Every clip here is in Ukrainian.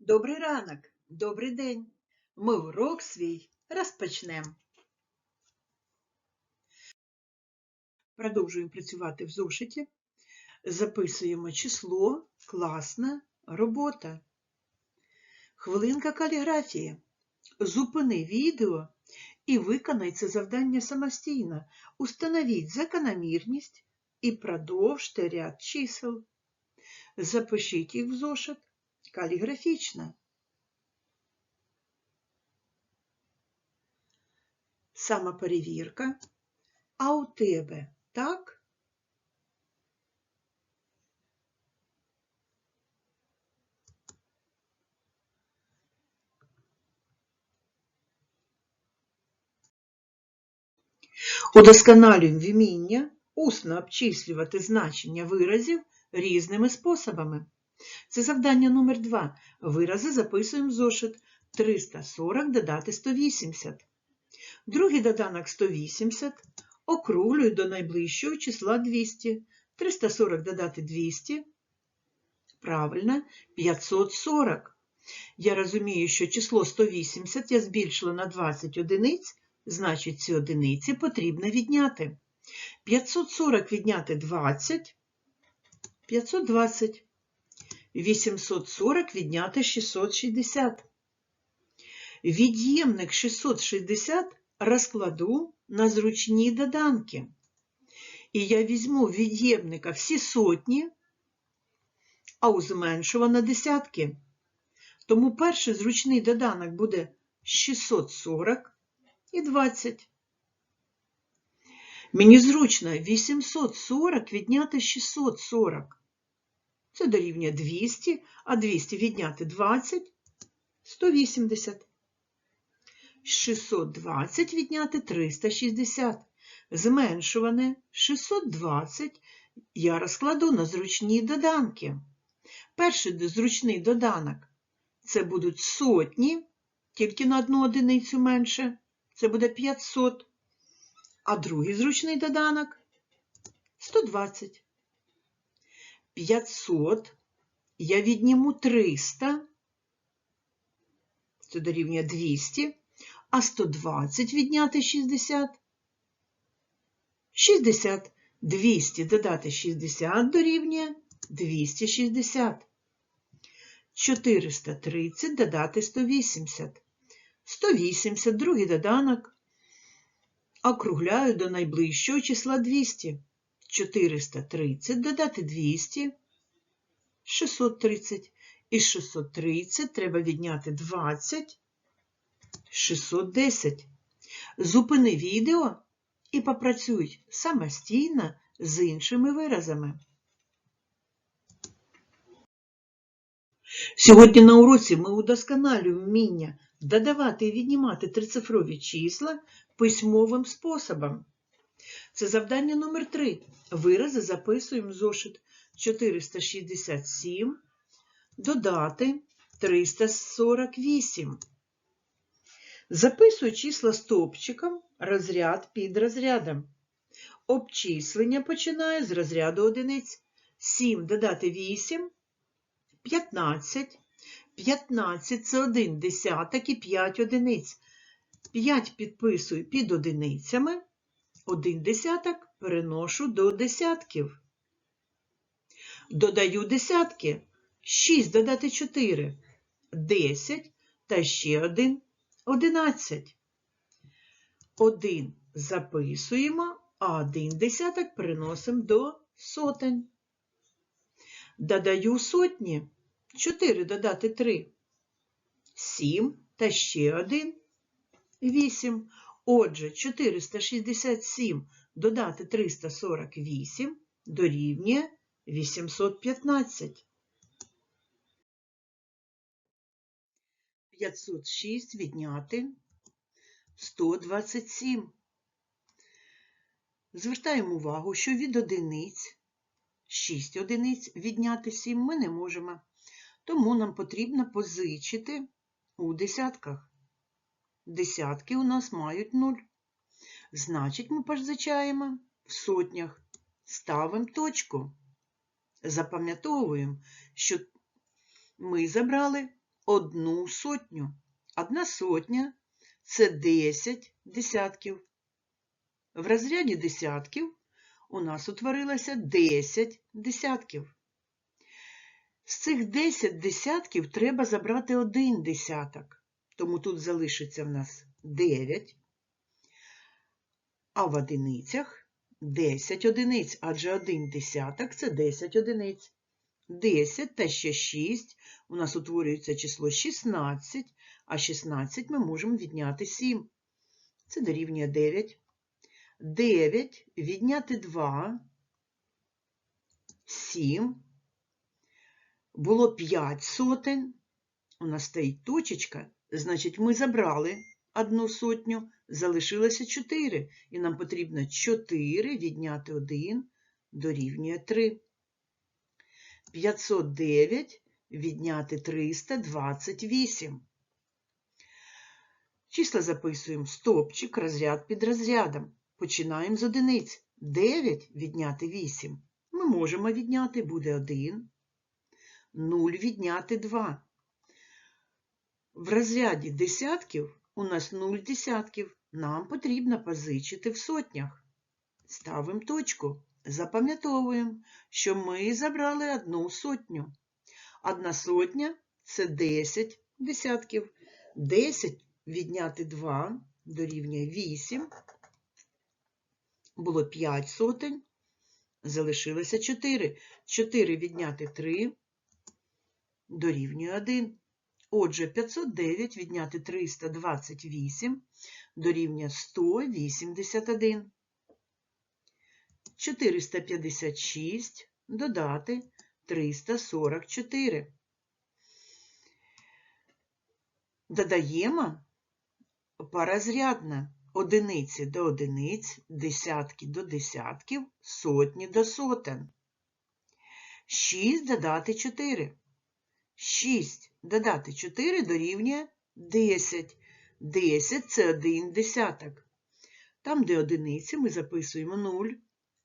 Добрий ранок, добрий день. Ми урок свій розпочнемо. Продовжуємо працювати в зошиті. Записуємо число, класна робота. Хвилинка каліграфії. Зупини відео і виконай це завдання самостійно. Установіть закономірність і продовжте ряд чисел. Запишіть їх в зошит каліграфічно. Самоперевірка. А у тебе так? Удосконалюємо вміння усно обчислювати значення виразів різними способами. Це завдання номер 2. Вирази записуємо зошит 340 додати 180. Другий доданок 180 округлюю до найближчого числа 200. 340 додати 200. Правильно, 540. Я розумію, що число 180 я збільшила на 20 одиниць, значить ці одиниці потрібно відняти. 540 відняти 20, 520. 840 відняти 660. Від'ємник 660 розкладу на зручні доданки. І я візьму від'ємника всі сотні, а у зменшува на десятки. Тому перший зручний доданок буде 640 і 20. Мені зручно 840 відняти 640. Це дорівнює 200, а 200 відняти 20 180. 620 відняти 360. Зменшуване 620 я розкладу на зручні доданки. Перший зручний доданок це будуть сотні, тільки на одну одиницю менше, це буде 500. А другий зручний доданок 120. 500, я відніму 300, це дорівнює 200, а 120 відняти 60. 60. 200 додати 60 дорівнює 260. 430 додати 180. 180, другий доданок. Округляю до найближчого числа 200. 430 додати 200, 630. Із 630 треба відняти 20, 610. Зупини відео і попрацюй самостійно з іншими виразами. Сьогодні на уроці ми удосконалюємо вміння додавати і віднімати трицифрові числа письмовим способом. Це завдання номер 3. Вирази записуємо в зошит 467, додати 348. Записую числа стовпчиком, розряд під розрядом. Обчислення починає з розряду одиниць. 7 додати 8, 15. 15 це 1 десяток і 5 одиниць. 5 підписую під одиницями. Один десяток переношу до десятків. Додаю десятки. 6 додати 4 10 та ще один 11. Один записуємо, а один десяток переносимо до сотень. Додаю сотні. 4 додати 3 7 та ще один 8. Отже, 467 додати 348 дорівнює 815. 506 відняти 127. Звертаємо увагу, що від одиниць 6 одиниць відняти 7 ми не можемо. Тому нам потрібно позичити у десятках. Десятки у нас мають 0. Значить, ми позичаємо в сотнях. Ставимо точку. Запам'ятовуємо, що ми забрали одну сотню. Одна сотня це 10 десятків. В розряді десятків у нас утворилося 10 десятків. З цих 10 десятків треба забрати один десяток, тому тут залишиться в нас 9, а в одиницях 10 одиниць, адже один десяток це 10 одиниць. 10 та ще 6 у нас утворюється число 16, а 16 ми можемо відняти 7. Це дорівнює 9. 9 відняти 2, 7. Було 5 сотень. У нас стоїть точечка, значить, ми забрали одну сотню, залишилося 4. І нам потрібно 4 відняти 1 дорівнює 3. 509 відняти 328. Числа записуємо стопчик, розряд під розрядом. Починаємо з одиниць. 9 відняти 8. Ми можемо відняти, буде 1. 0 відняти 2. В розряді десятків у нас 0 десятків. Нам потрібно позичити в сотнях. Ставимо точку. Запам'ятовуємо, що ми забрали одну сотню. Одна сотня це 10 десятків. 10 відняти 2 дорівнює 8. Було 5 сотень. Залишилося 4. 4 відняти 3 дорівнює 1. Отже, 509 відняти 328 дорівнює 181. 456 додати 344. Додаємо паразрядно одиниці до одиниць, десятки до десятків, сотні до сотен. 6 додати 4. 6 додати 4 дорівнює 10. 10 це один десяток. Там, де одиниці, ми записуємо 0,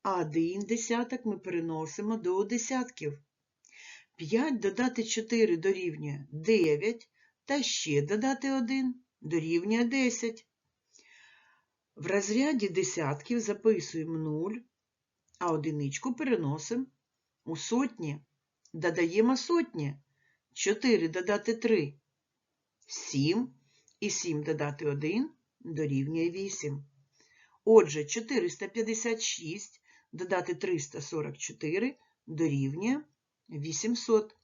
а один десяток ми переносимо до десятків. 5 додати 4 дорівнює 9, та ще додати 1 дорівнює 10. В розряді десятків записуємо 0, а одиничку переносимо у сотні. Додаємо сотні. 4 додати 3 7, і 7 додати 1 дорівнює 8. Отже, 456 додати 344 дорівнює 800.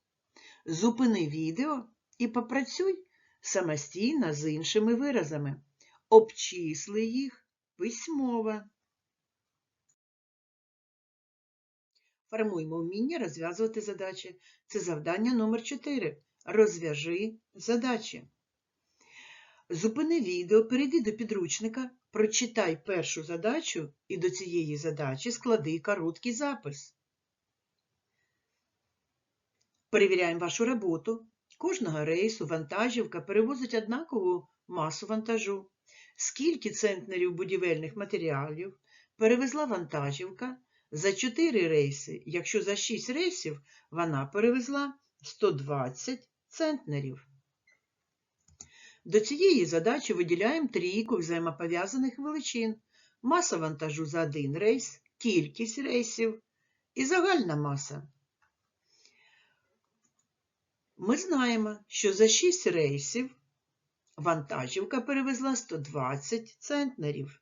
Зупини відео і попрацюй самостійно з іншими виразами. Обчисли їх письмово. Формуємо вміння розв'язувати задачі. Це завдання номер 4. Розв'яжи задачі. Зупини відео, перейди до підручника, прочитай першу задачу і до цієї задачі склади короткий запис. Перевіряємо вашу роботу. Кожного рейсу вантажівка перевозить однакову масу вантажу. Скільки центнерів будівельних матеріалів перевезла вантажівка за 4 рейси, якщо за 6 рейсів вона перевезла 120 центнерів. До цієї задачі виділяємо трійку взаємопов'язаних величин. Маса вантажу за один рейс, кількість рейсів і загальна маса. Ми знаємо, що за 6 рейсів вантажівка перевезла 120 центнерів.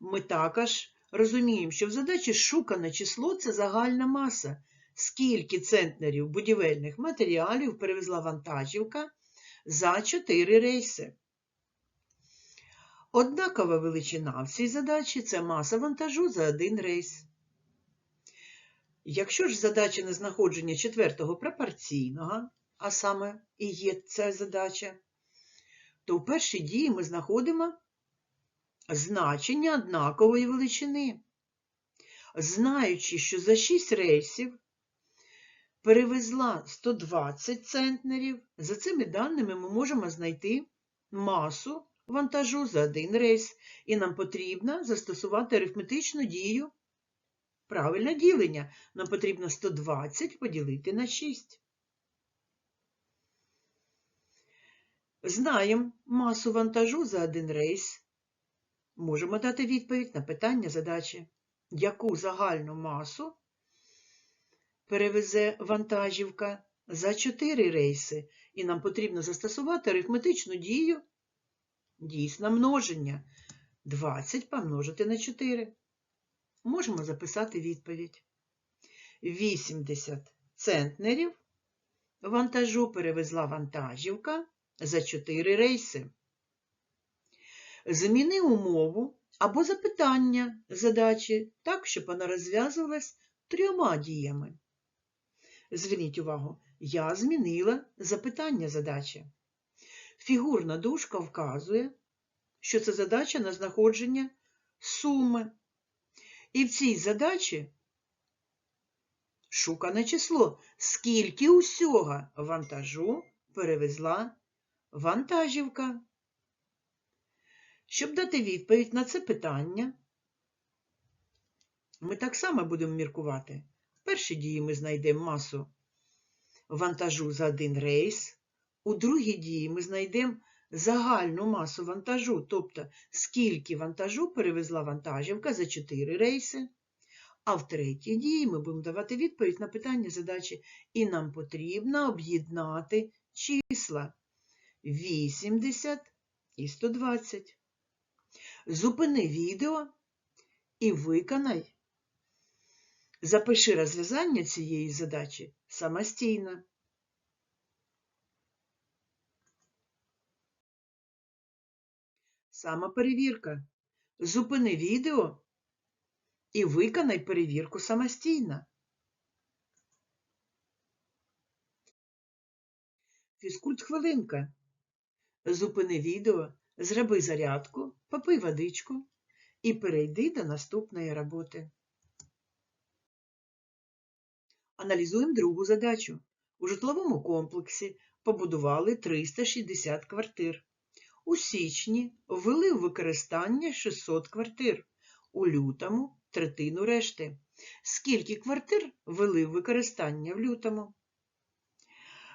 Ми також розуміємо, що в задачі шукане число це загальна маса. Скільки центнерів будівельних матеріалів перевезла вантажівка за 4 рейси. Однакова величина в цій задачі це маса вантажу за один рейс. Якщо ж задача на знаходження четвертого пропорційного, а саме і є ця задача, то в першій дії ми знаходимо значення однакової величини. Знаючи, що за 6 рейсів перевезла 120 центнерів, за цими даними ми можемо знайти масу вантажу за один рейс, і нам потрібно застосувати арифметичну дію. Правильне ділення. Нам потрібно 120 поділити на 6. Знаємо масу вантажу за один рейс. Можемо дати відповідь на питання задачі. Яку загальну масу перевезе вантажівка за 4 рейси, і нам потрібно застосувати арифметичну дію дійсне множення. 20 помножити на 4. Можемо записати відповідь. 80 центнерів вантажу перевезла вантажівка за 4 рейси. Зміни умову або запитання задачі так, щоб вона розв'язувалась трьома діями. Зверніть увагу, я змінила запитання задачі. Фігурна дужка вказує, що це задача на знаходження суми. І в цій задачі шукане число, скільки усього вантажу перевезла вантажівка. Щоб дати відповідь на це питання, ми так само будемо міркувати. В першій дії ми знайдемо масу вантажу за один рейс, у другій дії ми знайдемо загальну масу вантажу, тобто скільки вантажу перевезла вантажівка за 4 рейси. А в третій дії ми будемо давати відповідь на питання задачі, і нам потрібно об'єднати числа 80 і 120. Зупини відео і виконай. Запиши розв'язання цієї задачі самостійно. Самоперевірка. Зупини відео і виконай перевірку самостійно. Фізкульт хвилинка. Зупини відео, зроби зарядку, попий водичку і перейди до наступної роботи. Аналізуємо другу задачу. У житловому комплексі побудували 360 квартир. У січні ввели в використання 600 квартир, у лютому третину решти. Скільки квартир ввели в використання в лютому?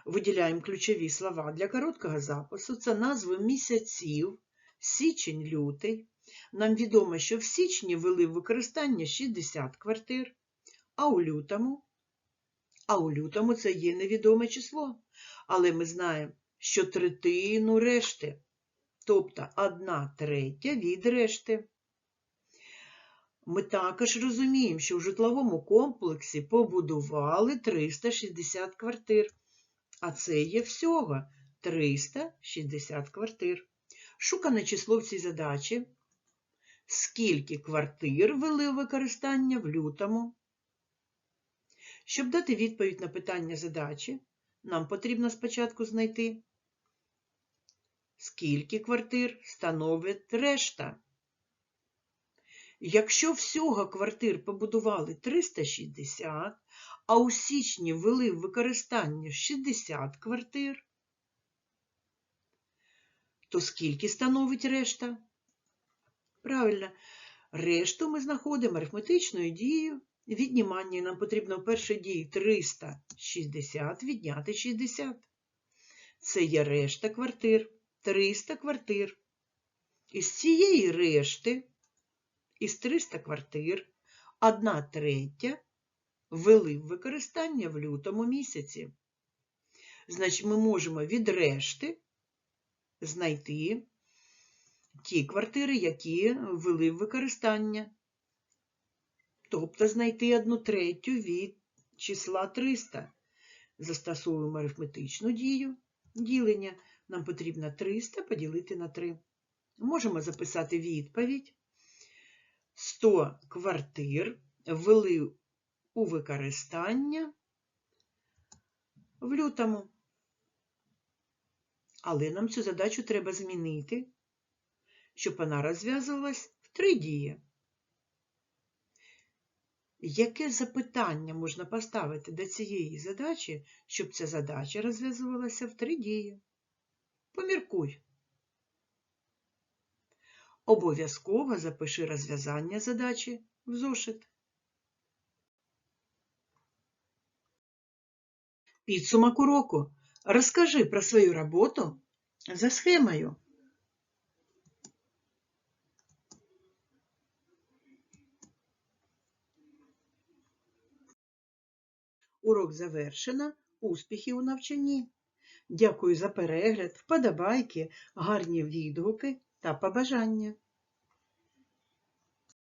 Виділяємо ключові слова для короткого запису. Це назви місяців, січень-лютий. Нам відомо, що в січні ввели в використання 60 квартир, а у лютому, а у лютому це є невідоме число. Але ми знаємо, що третину решти тобто одна третя від решти. Ми також розуміємо, що в житловому комплексі побудували 360 квартир, а це є всього 360 квартир. Шукане число в цій задачі. Скільки квартир ввели у використання в лютому? Щоб дати відповідь на питання задачі, нам потрібно спочатку знайти скільки квартир становить решта. Якщо всього квартир побудували 360, а у січні ввели в використання 60 квартир, то скільки становить решта? Правильно, решту ми знаходимо арифметичною дією віднімання. Нам потрібно в першій дії 360 відняти 60. Це є решта квартир. 300 квартир. Із цієї решти, із 300 квартир, одна третя ввели в використання в лютому місяці. Значить, ми можемо від решти знайти ті квартири, які ввели в використання. Тобто знайти одну третю від числа 300. Застосовуємо арифметичну дію ділення. Нам потрібно 300 поділити на 3. Можемо записати відповідь. 100 квартир ввели у використання в лютому. Але нам цю задачу треба змінити, щоб вона розв'язувалась в три дії. Яке запитання можна поставити до цієї задачі, щоб ця задача розв'язувалася в три дії? Поміркуй. Обов'язково запиши розв'язання задачі в зошит. Підсумок уроку. Розкажи про свою роботу за схемою. Урок завершено. Успіхів у навчанні. Дякую за перегляд, вподобайки, гарні відгуки та побажання.